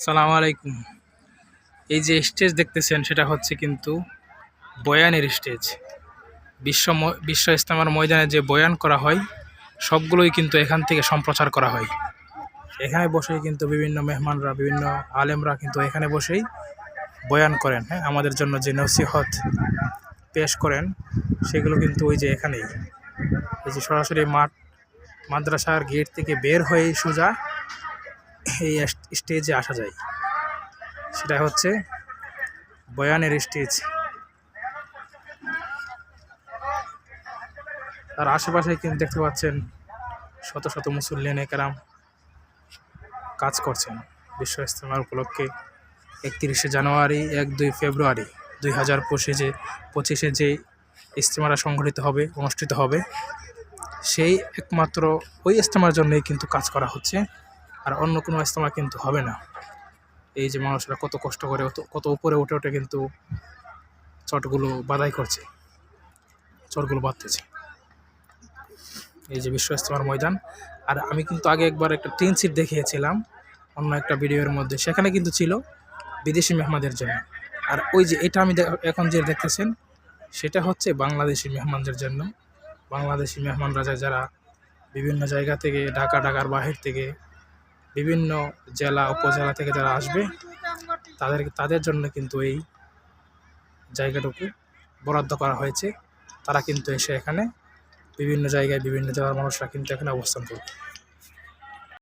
সালাম আলাইকুম। এই যে স্টেজ দেখতেছেন, সেটা হচ্ছে কিন্তু বয়ানের স্টেজ বিশ্ব বিশ্ব ইস্তেমার ময়দানে যে বয়ান করা হয়, সবগুলোই কিন্তু এখান থেকে সম্প্রচার করা হয়। এখানে বসেই কিন্তু বিভিন্ন মেহমানরা, বিভিন্ন আলেমরা কিন্তু এখানে বসেই বয়ান করেন হ্যাঁ? আমাদের জন্য যে নসিহত পেশ করেন, সেগুলো কিন্তু ওই যে এখানেই। এই যে সরাসরি মাঠ, মাদ্রাসার গেট থেকে বের হয়ে সোজা এই স্টেজে আসা যায়। সেটা হচ্ছে বয়ানের স্টেজ আর আশেপাশে কিন্তু দেখতে পাচ্ছেন শত শত মুসল্লিয়ান একরাম কাজ করছেন বিশ্ব ইস্তেমার উপলক্ষে। একত্রিশে জানুয়ারি, এক, দুই ফেব্রুয়ারি দুই হাজার পঁচিশে যে পঁচিশে যে ইস্তেমারা সংগঠিত হবে, অনুষ্ঠিত হবে, সেই একমাত্র ওই ইস্তেমার জন্যই কিন্তু কাজ করা হচ্ছে। আর অন্য কোনো ইস্তেমা কিন্তু হবে না। এই যে মানুষরা কত কষ্ট করে, কত উপরে উঠে উঠে কিন্তু চটগুলো বাধাই করছে, চটগুলো বাঁধতেছে। এই যে বিশ্ব ইস্তেমার ময়দান। আর আমি কিন্তু আগে একবার একটা ট্রেন সিট দেখিয়েছিলাম, অন্য একটা ভিডিওর মধ্যে। সেখানে কিন্তু ছিল বিদেশি মেহমানদের জন্য। আর ওই যে এটা আমি এখন যে দেখতেছেন, সেটা হচ্ছে বাংলাদেশি মেহমানদের জন্য। বাংলাদেশি মেহমানরা যারা বিভিন্ন জায়গা থেকে, ঢাকা, ঢাকার বাহির থেকে বিভিন্ন জেলা, উপজেলা থেকে যারা আসবে, তাদের তাদের জন্য কিন্তু এই জায়গাটুকু বরাদ্দ করা হয়েছে। তারা কিন্তু এসে এখানে বিভিন্ন জায়গায়, বিভিন্ন জেলার মানুষরা কিন্তু এখানে অবস্থান করবে।